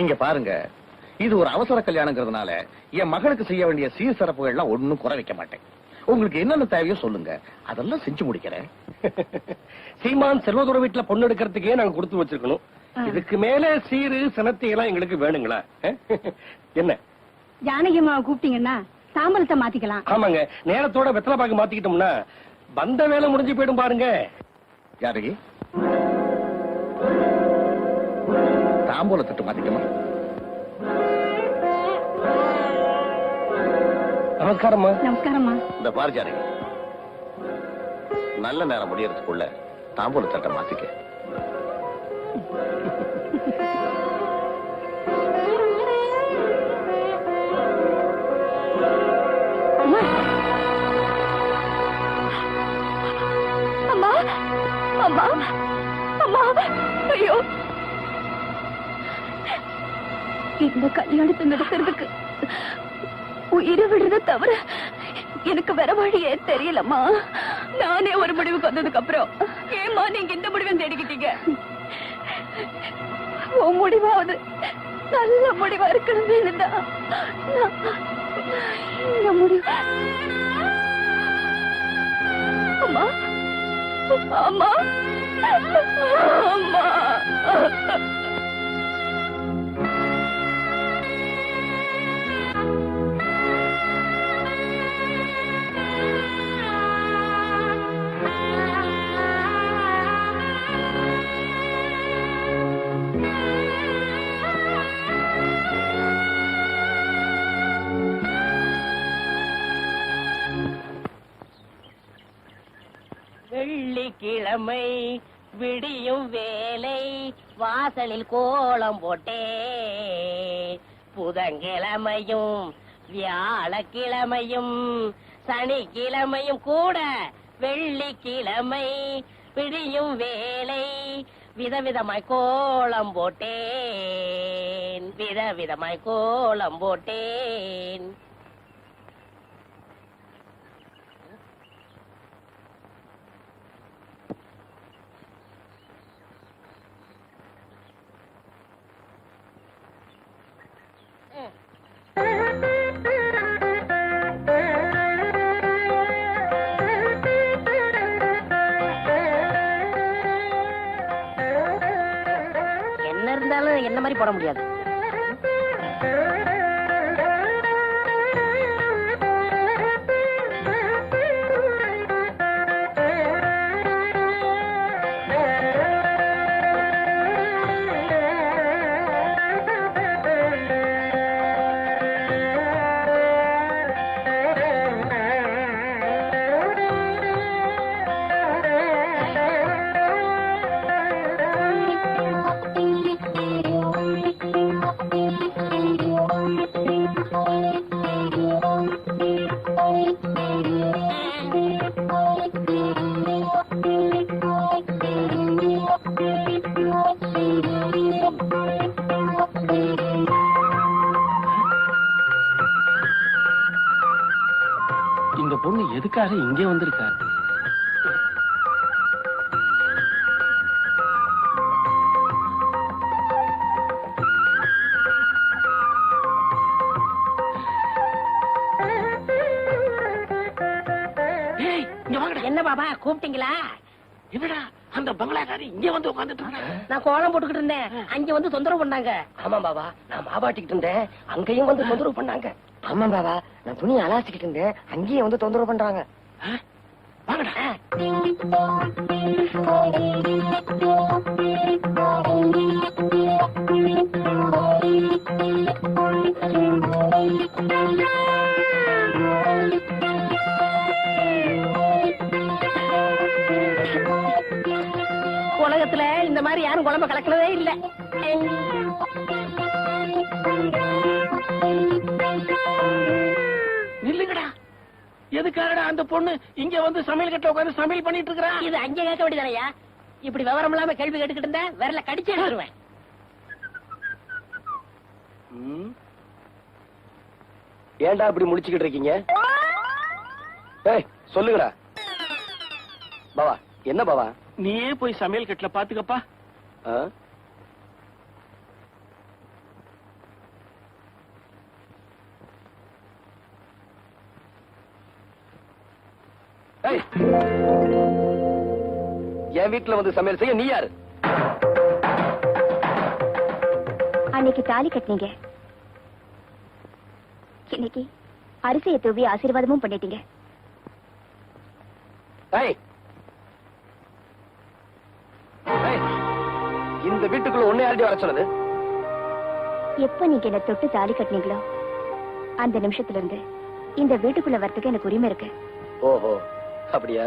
இங்க பாருங்க. இது ஒரு அவசர கல்யாணங்கிறதுனால என் மகளுக்கு செய்ய வேண்டிய சீர் சிறப்புகள் எல்லாம் ஒண்ணும் குறை வைக்க மாட்டேன். உங்களுக்கு என்னென்ன தேவையோ சொல்லுங்க. அதெல்லாம் செஞ்சு முடிக்கிறேன். சீமான் செல்வதுர வீட்டுல பொண்ணு எடுக்கிறதுக்கே நாங்க கொடுத்து வச்சிருக்கணும். இதுக்கு மேல சீரு சனத்தி எல்லாம் எங்களுக்கு வேணுங்களா? என்ன? ஜானகி அம்மாவை கூப்பிட்டீங்கன்னா தாம்பலத்தை மாத்திக்கலாம். ஆமாங்க. நேரத்தோட வெத்தலை பாக்கு மாத்திக்கிட்டோம்னா வந்த வேலை முடிஞ்சு போயிடும் பாருங்க. யாரகி தாம்பூல தட்டு மாத்திக்கமா? நமஸ்காரம்மா. நமஸ்காரம்மா. இந்த பாரு ஜானகி நல்ல நேரம் முடியறதுக்குள்ள தாம்பூல தட்டை மாத்திக்க. அம்மா அம்மா அம்மா அம்மா ஐயோ. இந்த கல்யாணத்தை நடத்துறதுக்கு உயிரை விடுறத தவிர எனக்கு வர வழியே தெரியலம்மா. நானே ஒரு முடிவுக்கு வந்ததுக்கு அப்புறம் ஏமா நீங்க இந்த முடிவை தேடிக்கிட்டீங்க? உன் முடிவாவது நல்ல முடிவா இருக்கணும்னு தான் இந்த முடிவு அம்மா அம்மா அம்மா. கிழமை விடியும் வேலை. வாசலில் கோலம் போட்டே. புதன்கிழமையும் வியாழக்கிழமையும் சனிக்கிழமையும் கூட வெள்ளிக்கிழமை விடியும் வேலை. விதவிதமாய் கோலம் போட்டேன். விதவிதமாய் கோலம் போட்டேன். மாதிரி போட முடியாது. பொண்ணு எதுக்காக இங்கே வந்திருக்கா என்ன பாபா கூப்பிட்டீங்களா? என்னடா? அந்த பங்களாக்காரி இங்க வந்து உட்காந்துட்டு நான் கோலம் போட்டுக்கிட்டு இருந்தேன். அங்க வந்து தொந்தரவு பண்ணாங்க. ஆமா பாபா நான் மாவாட்டிக்கிட்டு இருந்தேன். அங்கேயும் வந்து தொந்தரவு பண்ணாங்க. ஆமா பாபா நான் துணி அலாசிக்கிட்டு இருந்தேன். அங்கேயும் வந்து தொந்தரவு பண்றாங்க. வாங்கடா. மாதிரி யாரும் குழம்பு கலக்கலவே இல்ல. நில்லுங்கடா. எதுக்காகடா அந்த பொண்ணு இங்க வந்து சமையல் கட்ட உட்காந்து சமையல் பண்ணிட்டு இருக்கா? இது அங்க கேட்க வேண்டியதானயா இப்படி விவரம் இல்லாம கேள்வி கேட்டுக்கிட்டு இருந்தா விரல கடிச்சு எடுத்துருவேன். ஏன்டா இப்படி முடிச்சுக்கிட்டு இருக்கீங்க? ஏய் சொல்லுங்கடா. பாவா என்ன பாவா? நீயே போய் சமையல் கட்டுல பாத்துக்கப்பா. என் வீட்டுல வந்து சமையல் செய்ய நீ யாரு? அன்னைக்கு தாலி கட்டினீங்க. இன்னைக்கு அரிசியை தூவி ஆசீர்வாதமும் பண்ணிட்டீங்க. இந்த வீட்டுக்குள்ள ஒன்னே யார்டி வர சொன்னது? எப்ப நீங்க என்ன தொட்டு தாலி கட்டினீங்களோ அந்த நிமிஷத்துல இருந்து இந்த வீட்டுக்குள்ள வரதுக்கு எனக்கு உரிமை இருக்கு. ஓஹோ அப்படியா?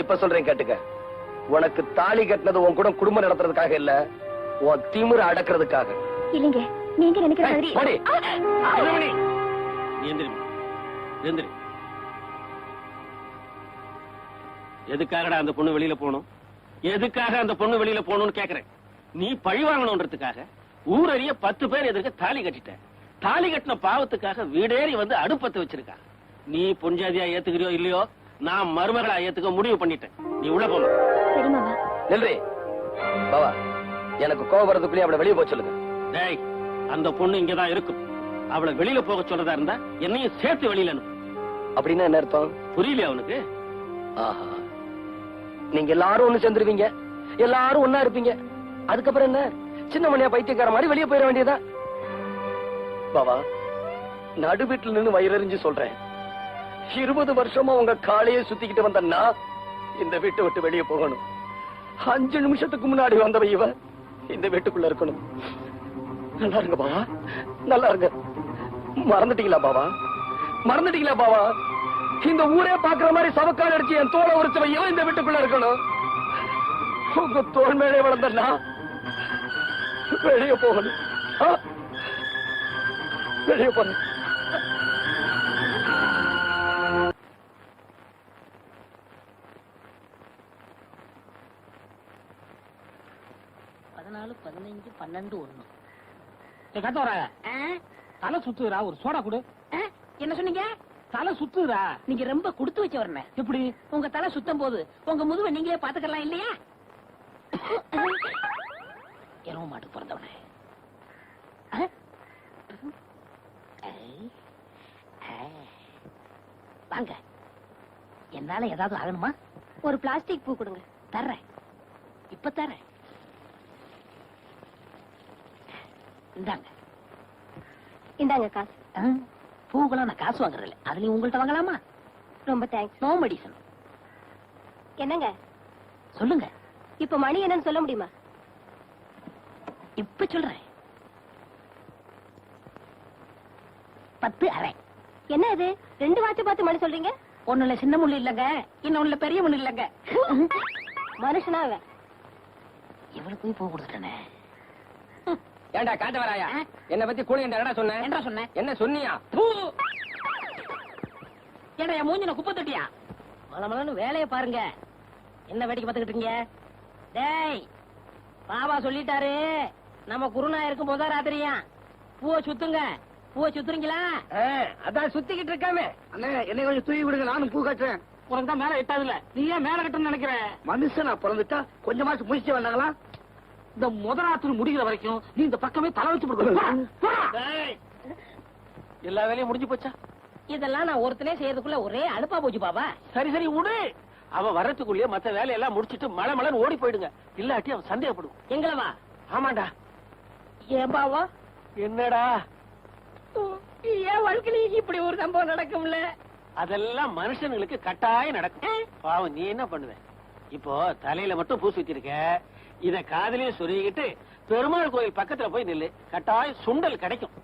இப்ப சொல்றேன் கேட்டுக்க. உனக்கு தாலி கட்டினது உன் கூட குடும்பம் நடத்துறதுக்காக இல்ல உன் திமிர அடக்குறதுக்காக. இல்லைங்க நீங்க நினைக்கிற மாதிரி எதுக்காகடா அந்த பொண்ணு வெளியில போகணும்? எதுக்காக அந்த பொண்ணு வெளியில போகணும்னு கேக்குறேன்? நீ பழி வாங்கணும்ன்றதுக்காக ஊரறிய பத்து பேர் எதிர்க்க தாலி கட்டிட்ட தாலி கட்டின பாவத்துக்காக வீடேறி வந்து அடுப்பத்து வச்சிருக்கா. நீ பொஞ்சாதியா ஏத்துக்கிறியோ இல்லையோ நான் மருமகளா ஏத்துக்க முடிவு பண்ணிட்டேன். நீ உள்ள போகணும் சரி மாமா. நில்றி. பாவா எனக்கு கோவம் வரதுக்குள்ளே அவளை வெளியே போக சொல்லுங்க. டேய் அந்த பொண்ணு இங்கதான் இருக்கும். அவளை வெளியில போக சொல்றதா இருந்தா என்னையும் சேர்த்து வெளியில அனுப்பு. அப்படின்னா என்ன அர்த்தம்? புரியலையா அவனுக்கு? ஆஹா. நீங்க எல்லாரும் ஒண்ணு சேர்ந்துருவீங்க எல்லாரும் ஒண்ணா இருப்பீங்க. அதுக்கப்புறம் என்ன? சின்ன மணியா பைத்தியக்கார மாதிரி வெளியே போயிட வேண்டியதா? பாவா நடு வீட்டுல நின்னு வயிறறிஞ்சு சொல்றேன். இருபது வருஷமா உங்க காலையே சுத்திக்கிட்டு வந்தன்னா இந்த வீட்டை விட்டு வெளியே போகணும். அஞ்சு நிமிஷத்துக்கு முன்னாடி வந்தவ இவ இந்த வீட்டுக்குள்ள இருக்கணும். நல்லா இருங்க பாவா நல்லா இருங்க. மறந்துட்டீங்களா பாவா மறந்துட்டீங்களா பாவா இந்த ஊரே பாக்குற மாதிரி சவக்கால் அடிச்சு என் தோலை உரிச்சவ இவன் இந்த வீட்டுக்குள்ள இருக்கணும். உங்க தோல் மேலே வளர்ந்தன்னா வெளியே போகணும்? வெளியே போகணும். பதினாலு பதினஞ்சு பன்னெண்டு ஒண்ணு. கத்தவரா தலை சுத்துறா ஒரு சோடா கொடு. என்ன சொன்னீங்க? தலை சுத்துறா நீங்க ரொம்ப கொடுத்து வச்சவர்னே. எப்படி? உங்க தலை சுத்தம் போது உங்க முதுவை நீங்களே பாத்துக்கலாம் இல்லையா? எருவ மாட்டுக்கு பிறந்தவனே. வாங்க. என்னால ஏதாவது ஆகணுமா? ஒரு பிளாஸ்டிக் பூ கொடுங்க. தர்றேன். இப்ப தர்றேன். இந்தாங்க. இந்தாங்க காசு. பூக்கெல்லாம் நான் காசு வாங்குறது இல்ல அதுலயும் உங்கள்ட்ட வாங்கலாமா? ரொம்ப தேங்க்ஸ் நோ மெடிசன் என்னங்க? சொல்லுங்க. இப்ப மணி என்னன்னு சொல்ல முடியுமா? இப்ப சொல்றேன். பத்து அரை என்ன இது? ரெண்டு வாட்ச பார்த்து மணி சொல்றீங்க? ஒண்ணுல சின்ன முள்ளு இல்லங்க இன்னொன்னுல பெரிய முள்ளு இல்லங்க. மனுஷனா அவன். இவளுக்கு போய் பூ கொடுத்துட்டேனே. ஏண்டா காட்ட வராயா என்ன பத்தி கூலி என்ன சொன்னேன் என்ன சொன்னேன் என்ன சொன்னியா? ஏடா என் மூஞ்சின குப்பை தொட்டியா? மலமலன்னு வேலையை பாருங்க. என்ன வேடிக்கை பார்த்துக்கிட்டு இருக்கீங்க? டேய் பாபா சொல்லிட்டாரு. நம்ம குருநாயருக்கு முத ராத்திரியா? பூவை சுத்துங்க. பூவை சுத்துறீங்களா? அதான் சுத்திக்கிட்டு இருக்காமே. அண்ணே என்னை கொஞ்சம் தூக்கி விடுங்க நானும் பூ கட்டுறேன். தான் மேல எட்டாதுல நீ ஏன் மேல கட்டணும்னு நினைக்கிற? மனுஷனா பிறந்துட்டா கொஞ்சமாச்சும் முயற்சி வந்தாங்களா இந்த முதலாத்திரி முடிகிற வரைக்கும் நீ இந்த பக்கமே தலை வச்சு எல்லா வேலையும் முடிஞ்சு போச்சா? இதெல்லாம் நான் ஒருத்தனே செய்யறதுக்குள்ள ஒரே அலுப்பா போச்சு பாபா. சரி சரி விடு. அவ வரத்துக்குள்ளேயே மத்த வேலையெல்லாம் முடிச்சிட்டு மழை மழைன்னு ஓடி போயிடுங்க. இல்லாட்டி அவன் சந்தேகப்படுவான் எங்களை வா. ஆமாண்டா. ஏன் பாவா என்னடா? என் வாழ்க்கையில இப்படி ஒரு சம்பவம் நடக்கும்ல? அதெல்லாம் மனுஷனுங்களுக்கு கட்டாயம் நடக்கும். பாவம் நீ என்ன பண்ணுவ? இப்போ தலையில மட்டும் பூ சுத்திருக்க இத காதலையும் சொருகிட்டு பெருமாள் கோயில் பக்கத்துல போய் நில்லு. கட்டாயம் சுண்டல் கிடைக்கும்.